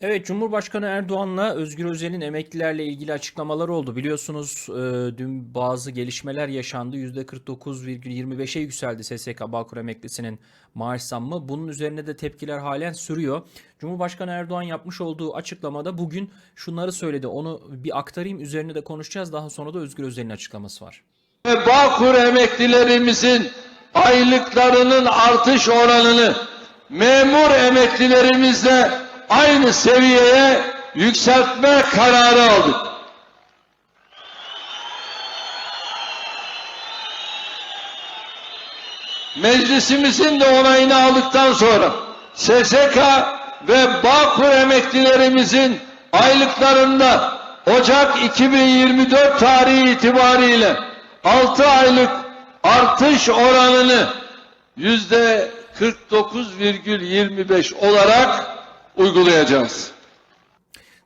Evet, Cumhurbaşkanı Erdoğan'la Özgür Özel'in emeklilerle ilgili açıklamaları oldu. Biliyorsunuz e, dün bazı gelişmeler yaşandı. %49,25'e yükseldi SSK Bağkur emeklisinin maaş zammı. Bunun üzerine de tepkiler halen sürüyor. Cumhurbaşkanı Erdoğan yapmış olduğu açıklamada bugün şunları söyledi. Onu bir aktarayım, üzerine de konuşacağız. Daha sonra da Özgür Özel'in açıklaması var. Bağkur emeklilerimizin aylıklarının artış oranını memur emeklilerimizle aynı seviyeye yükseltme kararı aldık. Meclisimizin de onayını aldıktan sonra SSK ve Bağkur emeklilerimizin aylıklarında Ocak 2024 tarihi itibariyle 6 aylık artış oranını yüzde 49,25 olarak uygulayacağız.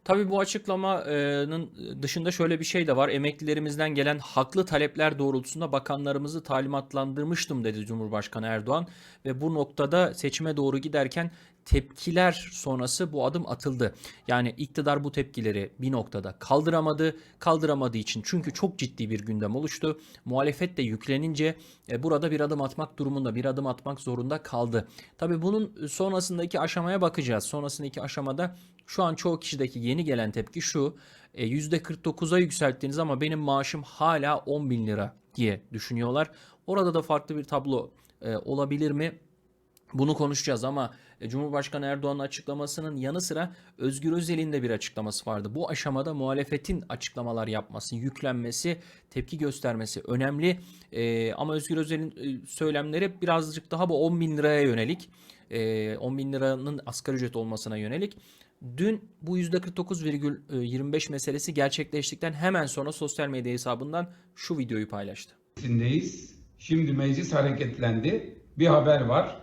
Tabii bu açıklamanın dışında şöyle bir şey de var. Emeklilerimizden gelen haklı talepler doğrultusunda bakanlarımızı talimatlandırmıştım dedi Cumhurbaşkanı Erdoğan ve bu noktada seçime doğru giderken tepkiler sonrası bu adım atıldı. Yani iktidar bu tepkileri bir noktada kaldıramadı. Kaldıramadığı için çünkü çok ciddi bir gündem oluştu. Muhalefet de yüklenince e, burada bir adım atmak durumunda, bir adım atmak zorunda kaldı. Tabii bunun sonrasındaki aşamaya bakacağız. Sonrasındaki aşamada şu an çoğu kişideki yeni gelen tepki şu. E, %49'a yükselttiniz ama benim maaşım hala 10 bin lira diye düşünüyorlar. Orada da farklı bir tablo e, olabilir mi? Bunu konuşacağız ama Cumhurbaşkanı Erdoğan'ın açıklamasının yanı sıra Özgür Özel'in de bir açıklaması vardı. Bu aşamada muhalefetin açıklamalar yapması, yüklenmesi, tepki göstermesi önemli. E, ama Özgür Özel'in e, söylemleri birazcık daha bu 10 bin liraya yönelik. E, 10 bin liranın asgari ücret olmasına yönelik. Dün bu %49,25 meselesi gerçekleştikten hemen sonra sosyal medya hesabından şu videoyu paylaştı. Şimdi meclis hareketlendi. Bir haber var.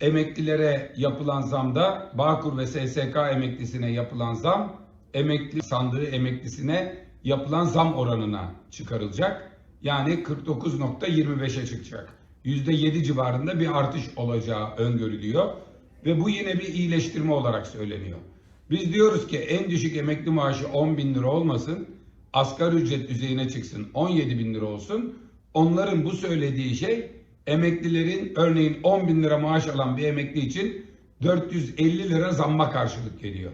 Emeklilere yapılan zamda Bağkur ve SSK emeklisine yapılan zam emekli sandığı emeklisine yapılan zam oranına çıkarılacak. Yani 49.25'e çıkacak. %7 civarında bir artış olacağı öngörülüyor. Ve bu yine bir iyileştirme olarak söyleniyor. Biz diyoruz ki en düşük emekli maaşı 10 bin lira olmasın, asgari ücret düzeyine çıksın 17 bin lira olsun. Onların bu söylediği şey emeklilerin örneğin 10 bin lira maaş alan bir emekli için 450 lira zamma karşılık geliyor.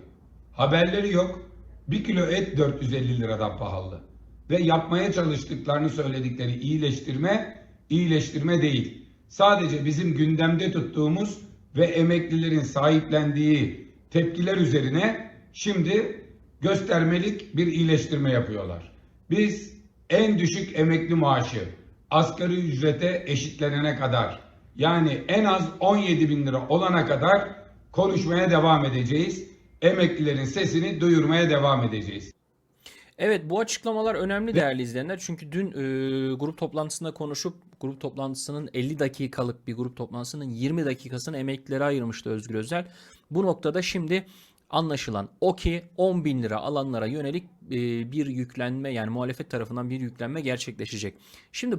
Haberleri yok. Bir kilo et 450 liradan pahalı. Ve yapmaya çalıştıklarını söyledikleri iyileştirme, iyileştirme değil. Sadece bizim gündemde tuttuğumuz ve emeklilerin sahiplendiği tepkiler üzerine şimdi göstermelik bir iyileştirme yapıyorlar. Biz en düşük emekli maaşı asgari ücrete eşitlenene kadar yani en az 17 bin lira olana kadar konuşmaya devam edeceğiz. Emeklilerin sesini duyurmaya devam edeceğiz. Evet bu açıklamalar önemli değerli izleyenler. Çünkü dün e, grup toplantısında konuşup grup toplantısının 50 dakikalık bir grup toplantısının 20 dakikasını emeklilere ayırmıştı Özgür Özel. Bu noktada şimdi anlaşılan o ki 10 bin lira alanlara yönelik e, bir yüklenme yani muhalefet tarafından bir yüklenme gerçekleşecek. Şimdi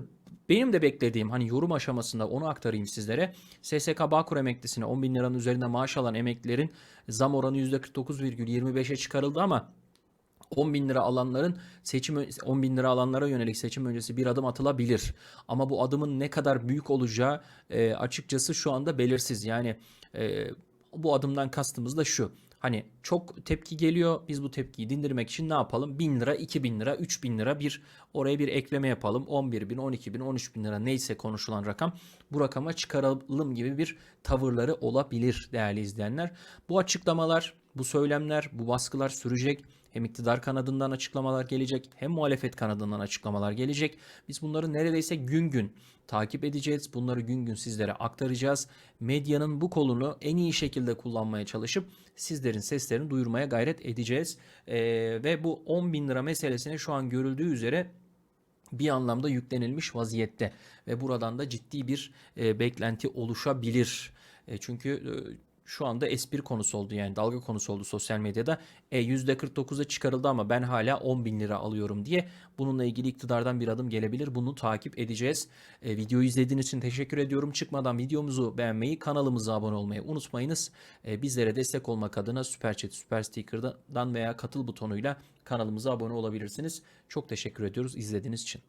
benim de beklediğim hani yorum aşamasında onu aktarayım sizlere. SSK Bağkur emeklisine 10 bin liranın üzerinde maaş alan emeklilerin zam oranı %49,25'e çıkarıldı ama 10 bin lira alanların seçim 10 bin lira alanlara yönelik seçim öncesi bir adım atılabilir. Ama bu adımın ne kadar büyük olacağı e, açıkçası şu anda belirsiz. Yani e, bu adımdan kastımız da şu. Hani çok tepki geliyor. Biz bu tepkiyi dindirmek için ne yapalım? 1000 lira, 2000 lira, 3000 lira bir oraya bir ekleme yapalım. 11 bin, 12 bin, 13 bin lira neyse konuşulan rakam bu rakama çıkaralım gibi bir tavırları olabilir değerli izleyenler. Bu açıklamalar, bu söylemler, bu baskılar sürecek. Hem iktidar kanadından açıklamalar gelecek hem muhalefet kanadından açıklamalar gelecek. Biz bunları neredeyse gün gün takip edeceğiz. Bunları gün gün sizlere aktaracağız. Medyanın bu kolunu en iyi şekilde kullanmaya çalışıp sizlerin seslerini duyurmaya gayret edeceğiz. Ee, ve bu 10 bin lira meselesine şu an görüldüğü üzere bir anlamda yüklenilmiş vaziyette ve buradan da ciddi bir e, beklenti oluşabilir. E, çünkü e, şu anda espri konusu oldu yani dalga konusu oldu sosyal medyada. E, %49'a çıkarıldı ama ben hala 10 bin lira alıyorum diye bununla ilgili iktidardan bir adım gelebilir. Bunu takip edeceğiz. E, videoyu izlediğiniz için teşekkür ediyorum. Çıkmadan videomuzu beğenmeyi, kanalımıza abone olmayı unutmayınız. E, bizlere destek olmak adına Süper Chat, Süper Sticker'dan veya katıl butonuyla kanalımıza abone olabilirsiniz. Çok teşekkür ediyoruz izlediğiniz için.